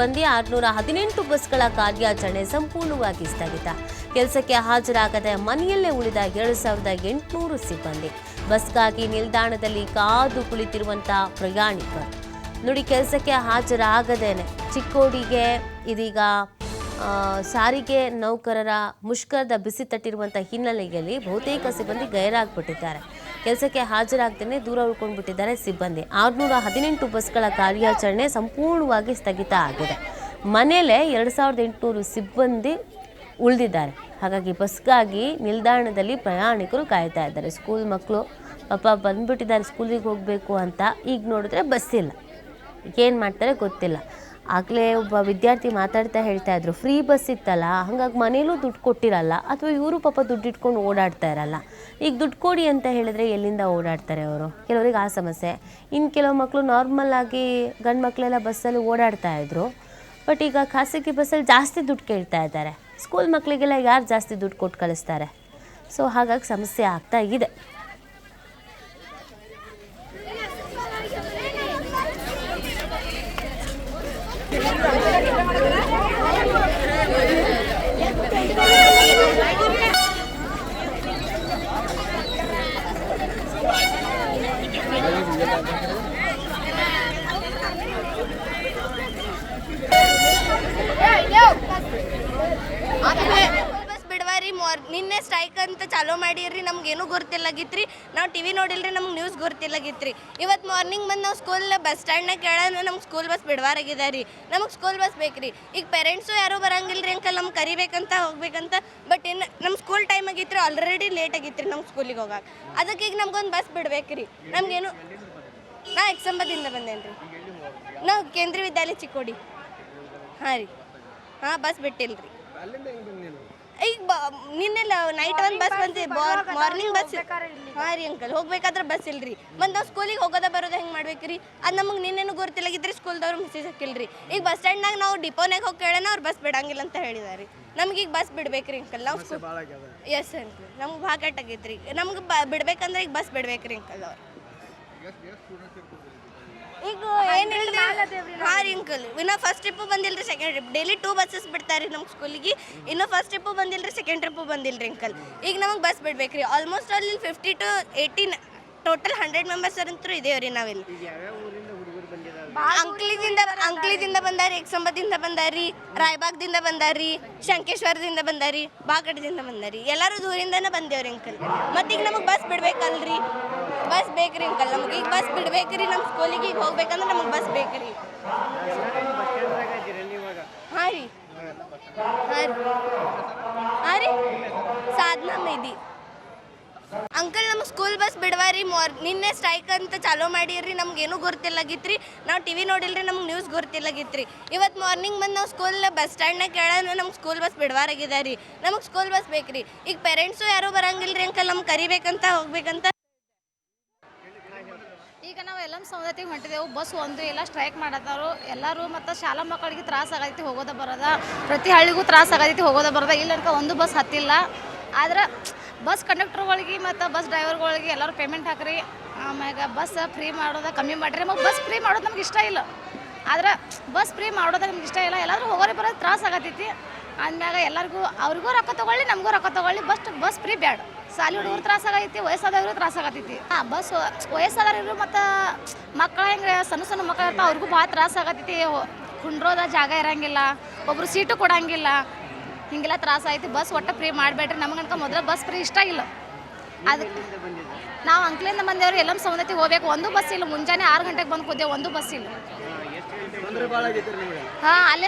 ಬಂದಿ ಆರುನೂರ ಹದಿನೆಂಟು ಬಸ್ಗಳ ಕಾರ್ಯಾಚರಣೆ ಸಂಪೂರ್ಣವಾಗಿ ಸ್ಥಗಿತ. ಕೆಲಸಕ್ಕೆ ಹಾಜರಾಗದೆ ಮನೆಯಲ್ಲೇ ಉಳಿದ ಏಳು ಸಾವಿರದ ಎಂಟುನೂರು ಸಿಬ್ಬಂದಿ. ಬಸ್ಗಾಗಿ ನಿಲ್ದಾಣದಲ್ಲಿ ಕಾದು ಕುಳಿತಿರುವಂತಹ ಪ್ರಯಾಣಿಕರು. ನೋಡಿ, ಕೆಲಸಕ್ಕೆ ಹಾಜರಾಗದೇನೆ. ಚಿಕ್ಕೋಡಿಗೆ ಇದೀಗ ಸಾರಿಗೆ ನೌಕರರ ಮುಷ್ಕರದ ಬಿಸಿ ತಟ್ಟಿರುವಂಥ ಹಿನ್ನೆಲೆಯಲ್ಲಿ ಬಹುತೇಕ ಸಿಬ್ಬಂದಿ ಗೈರಾಗ್ಬಿಟ್ಟಿದ್ದಾರೆ. ಕೆಲಸಕ್ಕೆ ಹಾಜರಾಗ್ತೇನೆ ದೂರ ಉಳ್ಕೊಂಡ್ಬಿಟ್ಟಿದ್ದಾರೆ ಸಿಬ್ಬಂದಿ. ಆರುನೂರ ಹದಿನೆಂಟು ಬಸ್ಗಳ ಕಾರ್ಯಾಚರಣೆ ಸಂಪೂರ್ಣವಾಗಿ ಸ್ಥಗಿತ ಆಗಿದೆ. ಮನೆಯಲ್ಲೇ ಎರಡು ಸಾವಿರದ ಎಂಟುನೂರು ಸಿಬ್ಬಂದಿ ಉಳಿದಿದ್ದಾರೆ. ಹಾಗಾಗಿ ಬಸ್ಗಾಗಿ ನಿಲ್ದಾಣದಲ್ಲಿ ಪ್ರಯಾಣಿಕರು ಕಾಯ್ತಾ ಇದ್ದಾರೆ. ಸ್ಕೂಲ್ ಮಕ್ಕಳು ಪಾಪ ಬಂದ್ಬಿಟ್ಟಿದ್ದಾರೆ ಸ್ಕೂಲಿಗೆ ಹೋಗಬೇಕು ಅಂತ. ಈಗ ನೋಡಿದ್ರೆ ಬಸ್ ಇಲ್ಲ. ಏನು ಮಾಡ್ತಾರೆ ಗೊತ್ತಿಲ್ಲ. ಆಗಲೇ ಒಬ್ಬ ವಿದ್ಯಾರ್ಥಿ ಮಾತಾಡ್ತಾ ಹೇಳ್ತಾ ಇದ್ರು ಫ್ರೀ ಬಸ್ ಇತ್ತಲ್ಲ, ಹಾಗಾಗಿ ಮನೇಲೂ ದುಡ್ಡು ಕೊಟ್ಟಿರಲ್ಲ, ಅಥವಾ ಇವರು ಪಾಪ ದುಡ್ಡು ಇಟ್ಕೊಂಡು ಓಡಾಡ್ತಾ ಇರಲ್ಲ, ಈಗ ದುಡ್ಡು ಕೊಡಿ ಅಂತ ಹೇಳಿದ್ರೆ ಎಲ್ಲಿಂದ ಓಡಾಡ್ತಾರೆ ಅವರು? ಕೆಲವರಿಗೆ ಆ ಸಮಸ್ಯೆ. ಇನ್ನು ಕೆಲವು ಮಕ್ಕಳು ನಾರ್ಮಲ್ ಆಗಿ ಗಂಡು ಮಕ್ಕಳೆಲ್ಲ ಬಸ್ಸಲ್ಲಿ ಓಡಾಡ್ತಾ ಇದ್ರು ಬಟ್ ಈಗ ಖಾಸಗಿ ಬಸ್ಸಲ್ಲಿ ಜಾಸ್ತಿ ದುಡ್ಡು ಕೇಳ್ತಾ ಇದ್ದಾರೆ. ಸ್ಕೂಲ್ ಮಕ್ಕಳಿಗೆಲ್ಲ ಯಾರು ಜಾಸ್ತಿ ದುಡ್ಡು ಕೊಟ್ಟು ಕಳಿಸ್ತಾರೆ? ಸೊ ಹಾಗಾಗಿ ಸಮಸ್ಯೆ ಆಗ್ತಾ ಇದೆ ಬಸ್ ಬಿಡವಾರಿ ಮಾರ್ ನಿನ್ನೆ ಸ್ಟ್ರೈಕ್ ಅಂತ ಚಾಲೂ ಮಾಡಿರಿ ನಮ್ಗೇನು ರೀ ನಾವು ಟಿವಿ ನೋಡಿಲ್ರಿ, ನಮ್ಗೆ ನ್ಯೂಸ್ ಗೊತ್ತಿಲ್ಲಾಗಿತ್ರಿ ಇವತ್ತು ಮಾರ್ನಿಂಗ್ ಬಂದು ನಾವು ಸ್ಕೂಲ್ ಬಸ್ ಸ್ಟ್ಯಾಂಡ್ನಾಗ ಕೇಳೋಣ ನಮ್ಗೆ ಸ್ಕೂಲ್ ಬಸ್ ಬಿಡವಾರಾಗಿದೆ ರೀ. ನಮಗೆ ಸ್ಕೂಲ್ ಬಸ್ ಬೇಕ್ರಿ. ಈಗ ಪೇರೆಂಟ್ಸು ಯಾರೂ ಬರಂಗಿಲ್ಲ ರೀ ಅಂಕಲ್, ನಮ್ಗೆ ಕರಿಬೇಕಂತ, ಹೋಗ್ಬೇಕಂತ ಬಟ್ ಇನ್ನು ನಮ್ಮ ಸ್ಕೂಲ್ ಟೈಮ್ ಆಗಿತ್ತು ಆಲ್ರೆಡಿ ಲೇಟ್ ಆಗಿತ್ತು ರೀ ನಮ್ಗೆ ಸ್ಕೂಲಿಗೆ ಹೋಗಕ್ಕೆ ಅದಕ್ಕೆ ಈಗ ನಮ್ಗೊಂದು ಬಸ್ ಬಿಡ್ಬೇಕ್ರಿ. ನಮಗೇನು ನಾ ಎಕ್ಸಂಬದಿಂದ ಬಂದೇನೆ ರೀ ನಾವು ಕೇಂದ್ರೀಯ ವಿದ್ಯಾಲಯ ಚಿಕ್ಕೋಡಿ. ಹಾಂ ರೀ. ಹಾಂ ಬಸ್ ಬಿಟ್ಟಿಲ್ರಿ. ಈಗ ಬ ನಿನ್ನೆ ನೈಟ್ ಒಂದು ಬಸ್ ಬಂದಿ ಮಾರ್ನಿಂಗ್ ಬಸ್ ಹಾಂ ರೀ ಅಂಕಲ್ ಹೋಗ್ಬೇಕಾದ್ರೆ ಬಸ್ ಇಲ್ರಿ. ಮತ್ತು ನಾವು ಸ್ಕೂಲಿಗೆ ಹೋಗೋದ ಬರೋದು ಹೆಂಗೆ ಮಾಡ್ಬೇಕ್ರಿ? ಅದು ನಮಗೆ ನಿನ್ನೆನೂ ಗೊತ್ತಿಲ್ಲಾಗಿದ್ರಿ ಸ್ಕೂಲ್ದವ್ರು ಮೆಸೇಜ್ ಹಾಕಿಲ್ರಿ. ಈಗ ಬಸ್ ಸ್ಟ್ಯಾಂಡ್ನಾಗ ನಾವು ಡಿಪೋನಾಗ ಹೋಗಿ ಕೇಳೋಣ ಅವ್ರು ಬಸ್ ಬಿಡಂಗಿಲ್ಲ ಅಂತ ಹೇಳಿದಾರೆ. ನಮ್ಗೆ ಈಗ ಬಸ್ ಬಿಡ್ಬೇಕ್ರಿ ಅಂಕಲ್ ನಾವು ಸ್ಕೂಲ್ ಎಸ್ ಅಂಕಲ್ ನಮ್ಗೆ ಭಾಳ ಕಟ್ಟಾಗೈತ್ರಿ ನಮ್ಗೆ ಬ ಬಿಡ್ಬೇಕಂದ್ರೆ ಈಗ ಬಸ್ ಬಿಡ್ಬೇಕ್ರಿ ಅಂಕಲ್ ಅವ್ರು. ಈಗ ಏನಿಲ್ಲ ಹಾಂ ರೀ ಅಂಕಲ್ ಇನ್ನು ಫಸ್ಟ್ ಟ್ರಿಪ್ಪು ಬಂದಿಲ್ಲ ರೀ second trip daily two buses ಬಿಡ್ತಾರೆ ನಮ್ಮ ಸ್ಕೂಲಿಗೆ ಇನ್ನು ಫಸ್ಟ್ ಟ್ರಿಪ್ಪು ಬಂದಿಲ್ಲ ರೀ ಸೆಕೆಂಡ್ ಟ್ರಿಪ್ಪು ಬಂದಿಲ್ಲ ರೀ ಅಂಕಲ್ ಈಗ ನಮಗೆ ಬಸ್ ಬಿಡ್ಬೇಕು ರೀ ಆಲ್ಮೋಸ್ಟ್ ಅಲ್ಲಿ fifty two eighteen total hundred members ಅಂತೂ ಇದೇವ್ರಿ ನಾವಿಲ್ಲಿ. ಅಂಕ್ಲಿದಿಂದ ಅಂಕ್ಲಿದಿಂದ ಬಂದಾರಿ, ಎಕ್ಸಂಬದಿಂದ ಬಂದಾರಿ, ರಾಯಬಾಗ್ದಿಂದ ಬಂದಾರಿ, ಶಂಕೇಶ್ವರದಿಂದ ಬಂದಾರಿ, ಬಾಗಡದಿಂದ ಬಂದಾರಿ. ಎಲ್ಲರೂ ದೂರಿಂದನೇ ಬಂದೇವ್ರಿ ಅಂಕಲ್. ಮತ್ತೀಗ ನಮಗೆ ಬಸ್ ಬಿಡ್ಬೇಕಲ್ರಿ? ಬಸ್ ಬೇಕ್ರಿ ಅಂಕಲ್. ನಮಗೆ ಈಗ ಬಸ್ ಬಿಡ್ಬೇಕ್ರಿ ನಮ್ಮ ಸ್ಕೂಲಿಗೆ ಈಗ ಹೋಗ್ಬೇಕಂದ್ರೆ ನಮಗೆ ಬಸ್ ಬೇಕ್ರಿ. ಹಾಂ ರೀ. ಹಾಂ ರೀ. ಹಾಂ ರೀ. ಸಾಧನಾ ಮೇದಿ ಅಂಕಲ್, ನಮ್ಮ ಸ್ಕೂಲ್ ಬಸ್ ಬಿಡವಾರಿ ಮಾರ್ ನಿನ್ನೆ ಸ್ಟ್ರೈಕ್ ಅಂತ ಚಾಲೂ ಮಾಡಿರಿ ನಮ್ಗೇನು ರೀ ನಾವು ಟಿವಿ ನೋಡಿಲ್ರಿ, ನಮ್ಗೆ ನ್ಯೂಸ್ ಗೊತ್ತಿಲ್ಲಾಗಿತ್ರಿ ಇವತ್ತು ಮಾರ್ನಿಂಗ್ ಬಂದು ನಾವು ಸ್ಕೂಲ್ ಬಸ್ ಸ್ಟ್ಯಾಂಡ್ನಾಗ ಕೇಳೋಣ ನಮ್ಗೆ ಸ್ಕೂಲ್ ಬಸ್ ಬಿಡವಾರಾಗಿದೆ ರೀ. ನಮಗೆ ಸ್ಕೂಲ್ ಬಸ್ ಬೇಕ್ರಿ. ಈಗ ಪೇರೆಂಟ್ಸು ಯಾರೂ ಬರಂಗಿಲ್ಲ ರೀ ಅಂಕಲ್, ನಮ್ಗೆ ಕರಿಬೇಕಂತ, ಹೋಗ್ಬೇಕಂತ? ಈಗ ನಾವು ಎಲ್ಲ ಸಮುದಾಯಕ್ಕೆ ಹೊಂಟಿದೆವು ಬಸ್ ಒಂದು ಎಲ್ಲ ಸ್ಟ್ರೈಕ್ ಮಾಡತ್ತಾರು ಎಲ್ಲರೂ ಮತ್ತು ಶಾಲಾ ಮಕ್ಕಳಿಗೆ ತ್ರಾಸ ಆಗೈತಿ, ಹೋಗೋದ ಬರೋದ. ಪ್ರತಿ ಹಳ್ಳಿಗೂ ತ್ರಾಸ ಆಗೈತಿ, ಹೋಗೋದ ಬರೋದ. ಇಲ್ಲ ಅನ್ಕ ಒಂದು ಬಸ್ ಹತ್ತಿಲ್ಲ. ಆದ್ರೆ ಬಸ್ ಕಂಡಕ್ಟರ್ಗಳಿಗೆ ಮತ್ತು ಬಸ್ ಡ್ರೈವರ್ಗಳಿಗೆ ಎಲ್ಲರೂ ಪೇಮೆಂಟ್ ಹಾಕ್ರಿ. ಆಮ್ಯಾಗ ಬಸ್ ಫ್ರೀ ಮಾಡೋದ ಕಮ್ಮಿ ಮಾಡಿರಿ. ನಮಗೆ ಬಸ್ ಫ್ರೀ ಮಾಡೋದು ನಮ್ಗೆ ಇಷ್ಟ ಇಲ್ಲ. ಆದ್ರೆ ಬಸ್ ಫ್ರೀ ಮಾಡೋದ ನಮ್ಗೆ ಇಷ್ಟ ಇಲ್ಲ. ಎಲ್ಲಾದರೂ ಹೋಗೋರಿ ಬರೋದು ತ್ರಾಸ ಆಗತೈತಿ. ಅಂದ್ಮ್ಯಾಗ ಎಲ್ಲರಿಗೂ ಅವ್ರಿಗೂ ರೊಕ್ಕ ತೊಗೊಳ್ಳಿ, ನಮಗೂ ರೊಕ್ಕ ತೊಗೊಳ್ಳಿ. ಬಸ್ ಬಸ್ ಫ್ರೀ ಬ್ಯಾಡ. ಸಾಲಿ ಹುಡುಗರು ತ್ರಾಸ ಆಗೈತಿ, ವಯಸ್ಸಾದವ್ರಿಗೂ ತ್ರಾಸ ಆಗತೈತಿ. ಹಾಂ ಬಸ್ ವಯಸ್ಸಾದವ್ರಿಗೂ ಮತ್ತು ಮಕ್ಕಳ ಹೆಂಗೆ ಸಣ್ಣ ಸಣ್ಣ ಮಕ್ಕಳು ಇರ್ತಾವೆ ಅವ್ರಿಗೂ ಭಾಳ ತ್ರಾಸ ಆಗತೈತಿ. ಕುಂಡ್ರೋದ ಜಾಗ ಇರೋಂಗಿಲ್ಲ ಒಬ್ಬರು ಸೀಟು ಕೊಡಂಗಿಲ್ಲ. ಹಿಂಗೆಲ್ಲ ತ್ರಾಸ ಐತಿ ಬಸ್ ಒಟ್ಟು ಫ್ರೀ ಮಾಡಬೇಡ್ರಿ. ನಮಗನ್ಕ ಮೊದಲ ಬಸ್ ಫ್ರೀ ಇಷ್ಟ ಇಲ್ಲ. ಅದಕ್ಕೆ ನಾವು ಅಂಕ್ಲಿಂದ ಬಂದೇವ್ರಿ ಎಲ್ಲ ಸೌಂದತಿ ಹೋಗ್ಬೇಕು. ಒಂದು ಬಸ್ ಇಲ್ಲ ಮುಂಜಾನೆ ಆರು ಗಂಟೆಗೆ ಬಂದು ಕೂತೇವೆ ಒಂದು ಬಸ್ ಇಲ್ಲ. ಹಾಂ ಅಲ್ಲಿಂದ